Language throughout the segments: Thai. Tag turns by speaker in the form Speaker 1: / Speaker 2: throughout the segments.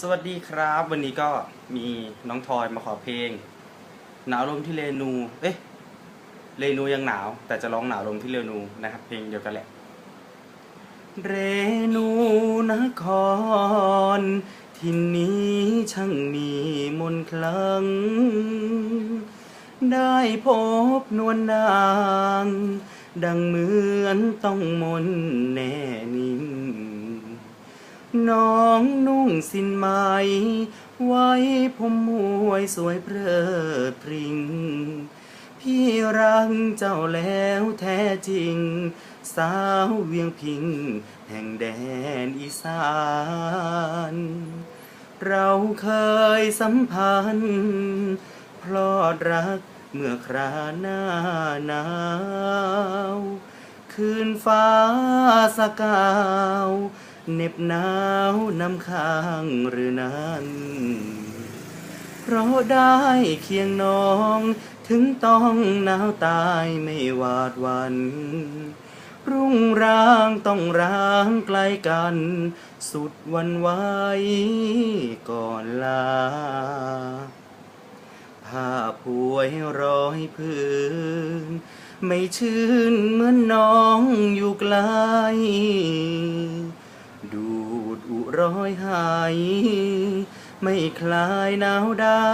Speaker 1: สวัสดีครับ วันนี้ก็มีน้องทอยมาขอเพลง หนาวลมที่เรนู เอ๊ะเรนูยังหนาว แต่จะร้องหนาวลมที่เรนูนะครับ เพลงเดียวกันแหละ เรนูนครที่นี้ช่างมีมนคลัง ได้พบนวลนาง ดังเหมือนต้องมนแน่นิ่ง น้องนุ่งสินไหม ไว้ผมมวยสวยเพลิดพริง พี่รักเจ้าแล้วแท้จริง สาวเวียงพิง แห่งแดนอีสาน เราเคยสัมพันธ์ พลอดรักเมื่อคราหน้าหนาวคืนฟ้าสกาว เหน็บหนาวนำข้างหรือนั้น เพราะได้เคียงน้อง ถึงต้องหนาวตายไม่หวาดวัน รุ่งร่างต้องร้างไกลกัน สุดวันไหวก่อนลาผ้าป่วยร้อยพื้นไม่ชื่นเหมือนน้องอยู่ไกล ร้อยหาย ไม่คลายหนาวได้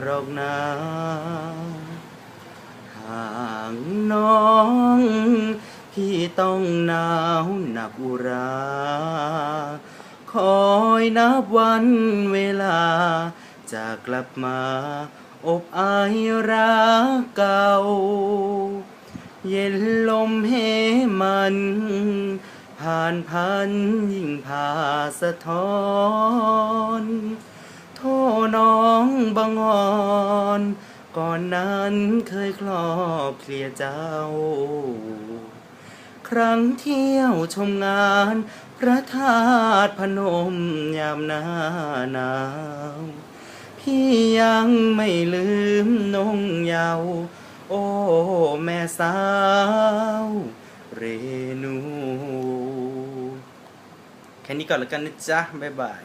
Speaker 1: หรอกนาห่างน้องพี่ต้องหนาวหนักอุรา คอยนับวันเวลา จะกลับมาอบอายรักเก่า เย็นลมเหมัน ผ่านพันยิ่งพาสะท้อน โทน้องบังอ่อน ก่อนนั้นเคยคลอบเคลียเจ้า ครั้งเที่ยวชมงานพระธาตุพนมยามหน้าหนาวพี่ยังไม่ลืมนงเยาวโอ้ แม่สาว เรนู แค่นี้ก่อนแล้วกันนะจ๊ะบ๊ายบาย